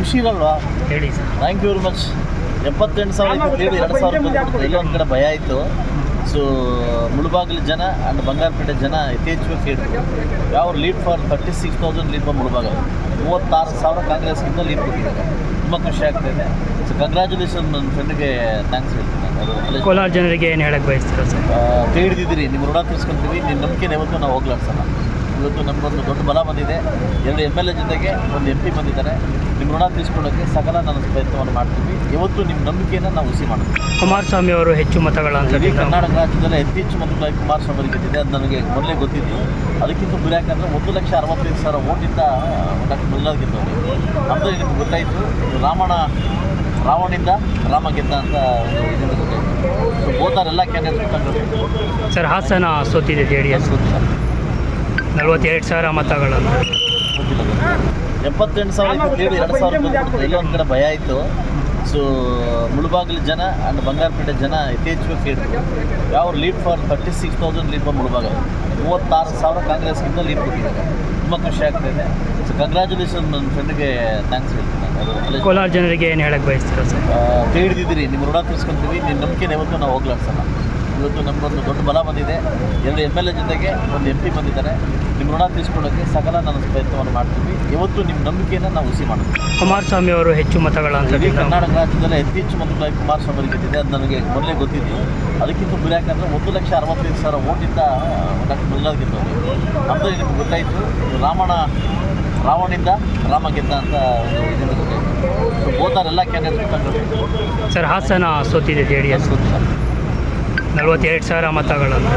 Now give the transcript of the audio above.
ಖುಷಿ ಇರಲ್ವಾ? ಹೇಳಿ sir. Thank you very much ಎಪ್ಪತ್ತೆಂಟು ಸಾವಿರ ಎರಡು ಸಾವಿರ ಎಲ್ಲ ಒಂದು ಕಡೆ ಭಯ ಆಯಿತು. ಸೊ ಮುಳುಬಾಗಿಲು ಜನ ಆ್ಯಂಡ್ ಬಂಗಾರಪೇಟೆ ಜನ ಯಥೇಚ್ಛವಾಗಿ ಕೇಳಿದ್ರು. ಯಾವ lead for thirty six thousand lead for Mulbagal? ಮೂವತ್ತಾರು ಸಾವಿರ ಕಾಂಗ್ರೆಸ್ಗಿಂತ ಲೀಡ್ ಕೊಟ್ಟಿದ್ದಾರೆ. ತುಂಬ ಖುಷಿ ಆಗ್ತಾಯಿದೆ ಸೊ ಕಂಗ್ರ್ಯಾಚುಲೇಷನ್ ನನ್ನ ಫ್ರೆಂಡ್ಗೆ ಥ್ಯಾಂಕ್ಸ್ ಹೇಳ್ತೀನಿ ನಾನು ಕೋಲಾರ ಜನರಿಗೆ ಏನು ಹೇಳಕ್ಕೆ ಬಯಸ್ತೀರಾ ಸರ್? ತಿಳಿದಿದ್ದೀರಿ ಕೈ ಹಿಡಿದಿದ್ದೀರಿ ನಿಮ್ಮ ಋಣ ತೀರ್ಸ್ಕೊಂತೀವಿ. ನಿಮ್ಮ ನಂಬಿಕೆ ಯಾವತ್ತೂ ನಾವು ಹೋಗ್ಲಾಡ್ಸಲ್ಲ ಇವತ್ತು ನಮಗೊಂದು ದೊಡ್ಡ ಬಲ ಬಂದಿದೆ. ಎರಡು ಎಂ ಎಲ್ ಎ ಜೊತೆಗೆ ಒಂದು ಎಂ ಪಿ ಬಂದಿದ್ದಾರೆ. ನಿಮ್ಮ ಋಣ ತೀರಿಸ್ಕೊಳ್ಳೋಕ್ಕೆ ಸಕಲ ನನ್ನ ಪ್ರಯತ್ನವನ್ನು ಮಾಡ್ತೀವಿ. ಇವತ್ತು ನಿಮ್ಮ ನಂಬಿಕೆಯನ್ನು ನಾವು ಹುಸಿ ಮಾಡ್ತೀವಿ ಕುಮಾರಸ್ವಾಮಿ ಅವರು ಹೆಚ್ಚು ಮತಗಳ ಇಡೀ ಕರ್ನಾಟಕ ರಾಜ್ಯದಲ್ಲಿ ಅತಿ ಹೆಚ್ಚು ಮತಗಳಾಗಿ ಕುಮಾರಸ್ವಾಮಿ ಅವರಿಗೆ ಗೆದ್ದಿದೆ ಅದು ನನಗೆ ಮೊದಲೇ ಗೊತ್ತಿತ್ತು. ಅದಕ್ಕಿಂತ ಗುರಿ ಯಾಕಂದರೆ ಒಂದು ಲಕ್ಷ ಅರವತ್ತೈದು ಸಾವಿರ ಓಟಿಂದ ಡಾಕ್ಟರ್ ಮುಲ್ಲಾದ್ ಗೆದ್ದವರು ಅಂದರೆ ನಿಮ್ಗೆ ಗೊತ್ತಾಯಿತು. ರಾವಣ ರಾವಣಿಂದ ರಾಮ ಗೆದ್ದ ಅಂತ ಇದರಿಂದ ಗೊತ್ತಾಯಿತು ಸೊ ಬೋತಾರೆಲ್ಲ ಕ್ಯಾಂಡಿಡೇಟ್ಸ್ ಸರ್ ಹಾಸನ ಸೋತಿದೆ ಜೆ ಡಿ ಎಸ್. ಗೊತ್ತಿಲ್ಲ ನಲವತ್ತೆರಡು ಸಾವಿರ ಮತಗಳನ್ನು. ಎಪ್ಪತ್ತೆಂಟು ಸಾವಿರ ಎರಡು ಸಾವಿರ ಒಂದು ಕಡೆ ಭಯ ಆಯಿತು. ಸೊ ಮುಳುಬಾಗಿಲು ಜನ ಆ್ಯಂಡ್ ಬಂಗಾರಪೇಟೆ ಜನ ಯಥೇಚ್ಛವಾಗಿ ಸೇರಿದ್ರು. ಯಾವ lead for thirty six thousand lead for Mulbagal. ಮೂವತ್ತಾರು ಸಾವಿರ ಕಾಂಗ್ರೆಸ್ಗಿಂತ ಲೀಡ್ ಕೊಟ್ಟಿದ್ದಾರೆ. ತುಂಬ ಖುಷಿ ಇದೆ. ಸೊ ಕಂಗ್ರ್ಯಾಚುಲೇಷನ್ ನನ್ನ ಫ್ರೆಂಡ್ಗೆ ಥ್ಯಾಂಕ್ಸ್ ಹೇಳ್ತೀನಿ ಕೋಲಾರ ಜನರಿಗೆ ಏನು ಹೇಳಕ್ಕೆ ಬಯಸ್ತೀರ ಸರ್? ತಿಳಿದಿದ್ದೀರಿ ನಿಮ್ಮ ಋಣ ತಿಳಿಸ್ಕೊಂತೀವಿ ನಿಮ್ಮ ನಂಬಿಕೆ ಯಾವತ್ತೂ ನಾವು ಹೋಗ್ಲಾಡ್ಸಲ್ಲ ಇವತ್ತು ನಮಗೊಂದು ದೊಡ್ಡ ಬಲ ಬಂದಿದೆ. ಎರಡು ಎಂ ಎಲ್ ಎ ಜೊತೆಗೆ ಒಂದು ಎಂ ಪಿ ಬಂದಿದ್ದಾರೆ. ನಿಮ್ಮ ಋಣ ತೀರಿಸ್ಕೊಳ್ಳೋಕ್ಕೆ ಸಕಲ ನನ್ನ ಪ್ರಯತ್ನವನ್ನು ಮಾಡ್ತೀವಿ. ಇವತ್ತು ನಿಮ್ಮ ನಂಬಿಕೆಯನ್ನು ನಾವು ಹುಸಿ ಮಾಡ್ತೀವಿ ಕುಮಾರಸ್ವಾಮಿ ಅವರು ಹೆಚ್ಚು ಮತಗಳ ಇಡೀ ಕರ್ನಾಟಕ ರಾಜ್ಯದಲ್ಲಿ ಅತಿ ಹೆಚ್ಚು ಮತಗಳಾಗಿ ಕುಮಾರಸ್ವಾಮಿ ಅವರಿಗೆ ಗೆದ್ದಿದೆ ಅದು ನನಗೆ ಮೊದಲೇ ಗೊತ್ತಿದ್ದು ಅದಕ್ಕಿಂತ ಗುರಿ ಯಾಕಂದರೆ ಒಂದು ಲಕ್ಷ ಅರವತ್ತೈದು ಸಾವಿರ ಓಟಿಂದ ಡಾಕ್ಟರ್ ಮಂಜುನಾಥ್ ಗೆದ್ದವರು. ನಮ್ಮದು ನಿಮ್ಗೆ ಗೊತ್ತಾಯಿತು. ರಾಮಣ ರಾವಣಿಂದ ರಾಮ ಗೆದ್ದ ಅಂತ ಒಂದು ಗೊತ್ತಾಯಿತು ಸೊ ಬೋತಾರೆಲ್ಲ ಕ್ಯಾಂಡಿಡೇಟ್ಸ್ ಸರ್ ಹಾಸನ ಸೋತಿದೆ ಜೆ ಡಿ ಎಸ್. ಗೊತ್ತಿಲ್ಲ ನಲವತ್ತೆರಡು ಸಾವಿರ ಮತಗಳನ್ನು.